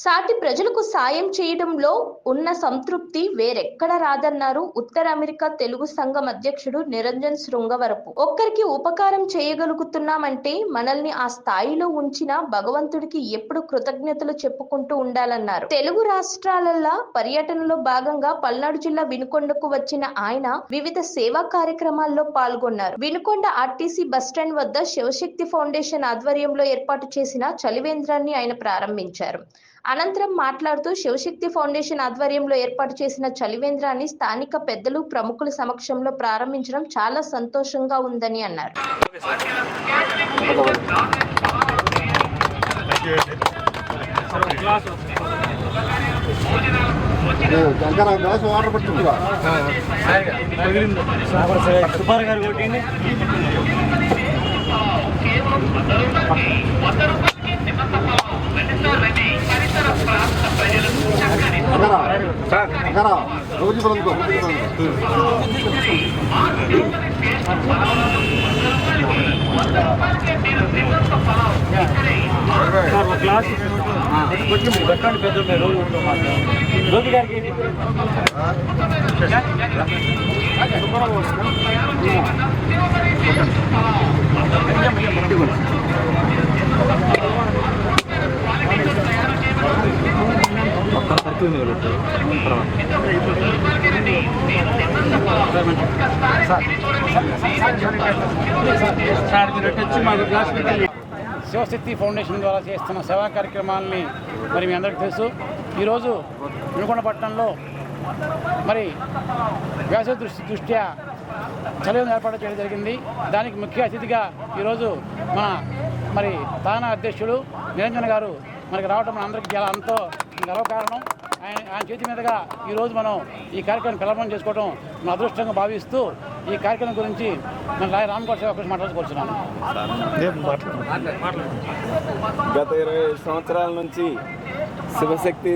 సాటి ప్రజలకు సాయం చేయడంలో ఉన్న సంతృప్తి వేరెక్కడ రాదన్నారు ఉత్తర అమెరికా తెలుగు సంఘం అధ్యక్షుడు నిరంజన్ శృంగవరపు. ఒక్కరికి ఉపకారం చేయగలుగుతున్నామంటే మనల్ని ఆ స్థాయిలో ఉంచిన భగవంతుడికి ఎప్పుడు కృతజ్ఞతలు చెప్పుకుంటూ ఉండాలన్నారు. తెలుగు రాష్ట్రాలల్లో పర్యటనలో భాగంగా పల్నాడు జిల్లా వినుకొండకు వచ్చిన ఆయన వివిధ సేవా కార్యక్రమాల్లో పాల్గొన్నారు. వినుకొండ ఆర్టీసీ బస్టాండ్ వద్ద శివశక్తి ఫౌండేషన్ ఆధ్వర్యంలో ఏర్పాటు చేసిన చలివేంద్రాన్ని ఆయన ప్రారంభించారు. అనంతరం మాట్లాడుతూ శివశక్తి ఫౌండేషన్ ఆధ్వర్యంలో ఏర్పాటు చేసిన చలివేంద్రాన్ని స్థానిక పెద్దలు ప్రముఖుల సమక్షంలో ప్రారంభించడం చాలా సంతోషంగా ఉందని అన్నారు. సుబ్బారావు గారు కొట్టింది శంకర శంకర రోజు పలుకో సార్ ఒక గ్లాస్ కొంచెం పెట్టండి పెద్ద రోజు జ్యోతి గారికి ఇది. ఒక్క మీద మీరు శివశక్తి ఫౌండేషన్ ద్వారా చేస్తున్న సేవా కార్యక్రమాలని మరి మీ అందరికీ తెలుసు. ఈరోజు వినుకొండ పట్టణంలో మరి వ్యవసాయ దృష్టి దృష్ట్యా చలివేంద్రం ఏర్పాటు చేయడం జరిగింది. దానికి ముఖ్య అతిథిగా ఈరోజు మన మరి తానా అధ్యక్షుడు నిరంజన్ గారు మనకి రావడం మన అందరికీ చాలా ఎంతో గర్వకారణం. ఆయన ఆయన చేతి మీదుగా ఈరోజు మనం ఈ కార్యక్రమం ప్రారంభం చేసుకోవడం మన అదృష్టంగా భావిస్తూ ఈ కార్యక్రమం గురించి మన రాయ రామకోట గురించి మాట్లాడుకోవచ్చున్నాను గత ఇరవై సంవత్సరాల నుంచి శివశక్తి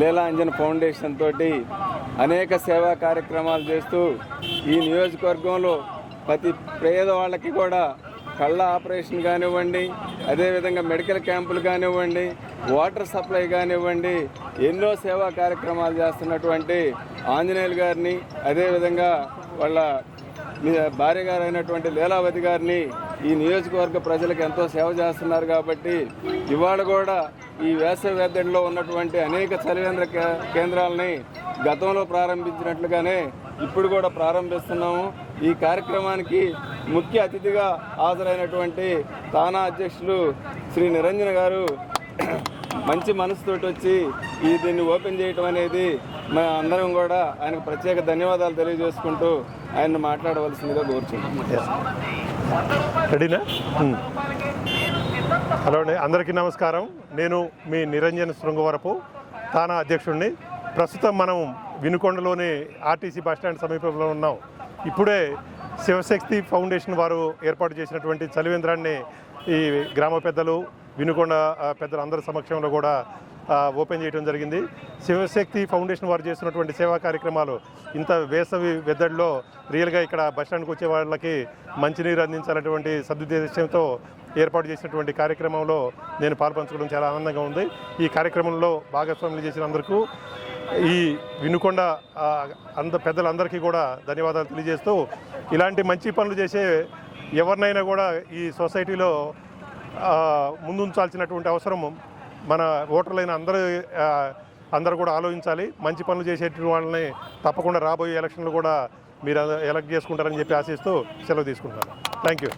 లీలాంజన్ ఫౌండేషన్ తోటి అనేక సేవా కార్యక్రమాలు చేస్తూ ఈ నియోజకవర్గంలో ప్రతి పేదవాళ్ళకి కూడా కళ్ళ ఆపరేషన్ కానివ్వండి అదేవిధంగా మెడికల్ క్యాంపులు కానివ్వండి వాటర్ సప్లై కానివ్వండి ఎన్నో సేవా కార్యక్రమాలు చేస్తున్నటువంటి ఆంజనేయులు గారిని అదేవిధంగా వాళ్ళ భార్య గారు అయినటువంటి లీలావతి గారిని ఈ నియోజకవర్గ ప్రజలకు ఎంతో సేవ చేస్తున్నారు కాబట్టి ఇవాళ కూడా ఈ వేసవి వెద్దడిలో ఉన్నటువంటి అనేక చలివేంద్ర కే- కేంద్రాలని గతంలో ప్రారంభించినట్లుగానే ఇప్పుడు కూడా ప్రారంభిస్తున్నాము. ఈ కార్యక్రమానికి ముఖ్య అతిథిగా హాజరైనటువంటి తానా అధ్యక్షులు శ్రీ నిరంజన్ గారు మంచి మనసుతోటి వచ్చి ఈ దీన్ని ఓపెన్ చేయటం అనేది మన అందరం కూడా ఆయనకు ప్రత్యేక ధన్యవాదాలు తెలియజేసుకుంటూ ఆయన్ని మాట్లాడవలసిందిగా కోరుచున్నాం. రెడీనా? హలో అండి అందరికీ నమస్కారం. నేను మీ నిరంజన్ శృంగవరపు తానా అధ్యక్షుడిని. ప్రస్తుతం మనం వినుకొండలోని ఆర్టీసీ బస్టాండ్ సమీపంలో ఉన్నాం. ఇప్పుడే శివశక్తి ఫౌండేషన్ వారు ఏర్పాటు చేసినటువంటి చలివేంద్రాన్ని ఈ గ్రామ పెద్దలు వినుకొండ పెద్దల అందరి సమక్షంలో కూడా ఓపెన్ చేయడం జరిగింది. శివశక్తి ఫౌండేషన్ వారు చేస్తున్నటువంటి సేవా కార్యక్రమాలు ఇంత వేసవి వెద్దడిలో రియల్గా ఇక్కడ బస్టాండ్కి వచ్చే వాళ్ళకి మంచినీరు అందించాలనేటువంటి సదుద్దేశంతో ఏర్పాటు చేసినటువంటి కార్యక్రమంలో నేను పాల్పంచుకోవడం చాలా ఆనందంగా ఉంది. ఈ కార్యక్రమంలో భాగస్వాములు చేసిన అందరికీ ఈ వినుకొండ అంద పెద్దలందరికీ కూడా ధన్యవాదాలు తెలియజేస్తూ ఇలాంటి మంచి పనులు చేసే ఎవరినైనా కూడా ఈ సొసైటీలో ముందుంచాల్సినటువంటి అవసరం మన ఓటర్లైన అందరూ అందరూ కూడా ఆలోచించాలి. మంచి పనులు చేసేటువంటి వాళ్ళని తప్పకుండా రాబోయే ఎలక్షన్లు కూడా మీరు ఎలక్ట్ చేసుకుంటారని చెప్పి ఆశిస్తూ సెలవు తీసుకుంటున్నాను. Thank you.